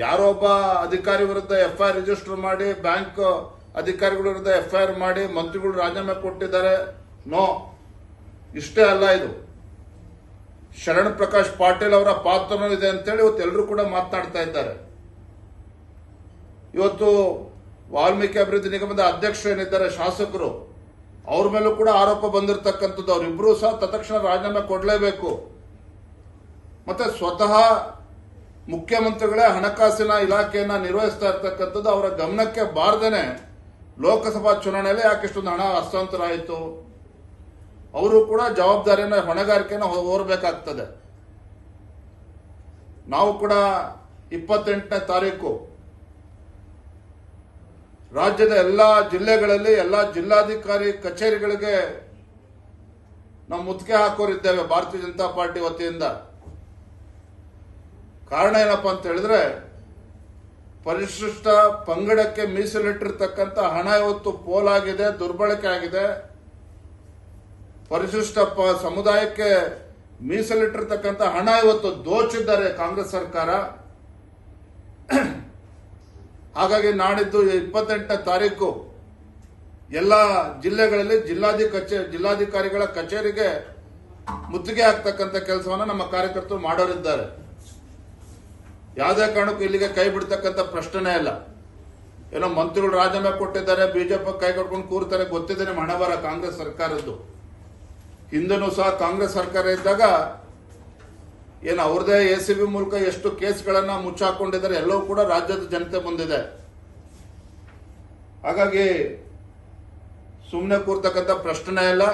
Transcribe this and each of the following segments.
ಯಾರೋ ಒಬ್ಬ ಅಧಿಕಾರಿ ವಿರುದ್ಧ ಎಫ್ಐಆರ್ ರಿಜಿಸ್ಟರ್ ಮಾಡಿ, ಬ್ಯಾಂಕ್ ಅಧಿಕಾರಿಗಳ ವಿರುದ್ಧ ಎಫ್ಐಆರ್ ಮಾಡಿ, ಮಂತ್ರಿಗಳು ರಾಜೀನಾಮೆ ಕೊಟ್ಟಿದ್ದಾರೆ. ನೋ. ಇಷ್ಟೇ ಅಲ್ಲ ಇದು. ಶರಣ್ ಪ್ರಕಾಶ್ ಪಾಟೀಲ್ ಅವರ ಪಾತ್ರನೂ ಇದೆ ಅಂತೇಳಿ ಇವತ್ತು ಎಲ್ಲರೂ ಕೂಡ ಮಾತನಾಡ್ತಾ ಇದ್ದಾರೆ. ಇವತ್ತು ವಾಲ್ಮೀಕಿ ಅಭಿವೃದ್ಧಿ ನಿಗಮದ ಅಧ್ಯಕ್ಷರು ಏನಿದ್ದಾರೆ, ಶಾಸಕರು, ಅವ್ರ ಮೇಲೂ ಕೂಡ ಆರೋಪ ಬಂದಿರತಕ್ಕಂಥದ್ದು. ಅವರಿಬ್ಬರೂ ಸಹ ತತ್ಕ್ಷಣ ರಾಜೀನಾಮೆ ಕೊಡಲೇಬೇಕು. ಮತ್ತೆ ಸ್ವತಃ ಮುಖ್ಯಮಂತ್ರಿಗಳೇ ಹಣಕಾಸಿನ ಇಲಾಖೆಯನ್ನ ನಿರ್ವಹಿಸ್ತಾ ಇರ್ತಕ್ಕಂಥದ್ದು ಅವರ ಗಮನಕ್ಕೆ ಬಾರದೇನೆ ಲೋಕಸಭಾ ಚುನಾವಣೆಯಲ್ಲಿ ಯಾಕೆ ಇಷ್ಟೊಂದು ಹಣ ಹಸ್ತಾಂತರ ಆಯಿತು. ಅವರು ಕೂಡ ಜವಾಬ್ದಾರಿಯನ್ನು, ಹೊಣೆಗಾರಿಕೆಯನ್ನು ಹೋರಬೇಕಾಗ್ತದೆ ನಾವು ಕೂಡ ಇಪ್ಪತ್ತೆಂಟನೇ ತಾರೀಕು ರಾಜ್ಯದ ಎಲ್ಲ ಜಿಲ್ಲೆಗಳಲ್ಲಿ, ಎಲ್ಲ ಜಿಲ್ಲಾಧಿಕಾರಿ ಕಚೇರಿಗಳಿಗೆ ನಾವು ಮುತ್ತಿಗೆ ಹಾಕೋರಿದ್ದೇವೆ ಭಾರತೀಯ ಜನತಾ ಪಾರ್ಟಿ ವತಿಯಿಂದ. ಕಾರಣ ಏನಪ್ಪ ಅಂತ ಹೇಳಿದ್ರೆ, ಪರಿಶಿಷ್ಟ ಪಂಗಡಕ್ಕೆ ಮೀಸಲಿಟ್ಟಿರ್ತಕ್ಕಂಥ ಹಣ ಇವತ್ತು ಪೋಲಾಗಿದೆ, ದುರ್ಬಳಕೆ ಆಗಿದೆ. ಪರಿಶಿಷ್ಟ ಸಮುದಾಯಕ್ಕೆ ಮೀಸಲಿಟ್ಟಿರ್ತಕ್ಕಂಥ ಹಣ ಇವತ್ತು ದೋಚಿದ್ದಾರೆ ಕಾಂಗ್ರೆಸ್ ಸರ್ಕಾರ. ಹಾಗಾಗಿ ನಾಡಿದ್ದು ಇಪ್ಪತ್ತೆಂಟನೇ ತಾರೀಕು ಎಲ್ಲ ಜಿಲ್ಲೆಗಳಲ್ಲಿ ಜಿಲ್ಲಾಧಿ ಕಚೇ, ಜಿಲ್ಲಾಧಿಕಾರಿಗಳ ಕಚೇರಿಗೆ ಮುತ್ತಿಗೆ ಹಾಕ್ತಕ್ಕಂಥ ಕೆಲಸವನ್ನು ನಮ್ಮ ಕಾರ್ಯಕರ್ತರು ಮಾಡೋರಿದ್ದಾರೆ. ಯಾವುದೇ ಕಾರಣಕ್ಕೂ ಇಲ್ಲಿಗೆ ಕೈ ಬಿಡ್ತಕ್ಕಂಥ ಪ್ರಶ್ನೆ ಇಲ್ಲ ಏನೋ ಮಂತ್ರಿಗಳು ರಾಜೀನಾಮೆ ಕೊಟ್ಟಿದ್ದಾರೆ, ಬಿಜೆಪಿ ಕೈ ಕಟ್ಕೊಂಡು ಕೂರ್ತಾರೆ, ಗೊತ್ತಿದೆ ನಿಮ್ಮ ಹಣ ಕಾಂಗ್ರೆಸ್ ಸರ್ಕಾರದ್ದು. ಹಿಂದೂ ಸಹ ಕಾಂಗ್ರೆಸ್ ಸರ್ಕಾರ ಇದ್ದಾಗ ಏನು ಅವ್ರದೇ ಎ ಸಿ ಬಿ ಮೂಲಕ ಎಷ್ಟು ಕೇಸ್ಗಳನ್ನ ಮುಚ್ಚಾಕೊಂಡಿದ್ದಾರೆ, ಎಲ್ಲವೂ ಕೂಡ ರಾಜ್ಯದ ಜನತೆ ಬಂದಿದೆ ಹಾಗಾಗಿ ಸುಮ್ಮನೆ ಕೂರ್ತಕ್ಕಂಥ ಪ್ರಶ್ನೆ ಇಲ್ಲ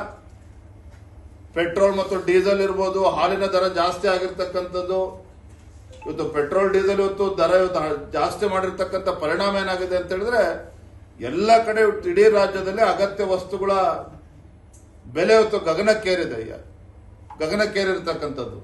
ಪೆಟ್ರೋಲ್ ಮತ್ತು ಡೀಸೆಲ್ ಇರ್ಬೋದು, ಹಾಲಿನ ದರ ಜಾಸ್ತಿ ಆಗಿರ್ತಕ್ಕಂಥದ್ದು ಇವತ್ತು ಪೆಟ್ರೋಲ್, ಡೀಸೆಲ್ ಇವತ್ತು ದರ ಇವತ್ತು ಜಾಸ್ತಿ ಮಾಡಿರ್ತಕ್ಕಂಥ ಪರಿಣಾಮ ಏನಾಗಿದೆ ಅಂತ ಹೇಳಿದ್ರೆ, ಎಲ್ಲ ಕಡೆ ಇಡೀ ರಾಜ್ಯದಲ್ಲಿ ಅಗತ್ಯ ವಸ್ತುಗಳ ಬೆಲೆ ಇವತ್ತು ಗಗನಕ್ಕೇರಿದೆ ಗಗನಕ್ಕೇರಿರ್ತಕ್ಕಂಥದ್ದು.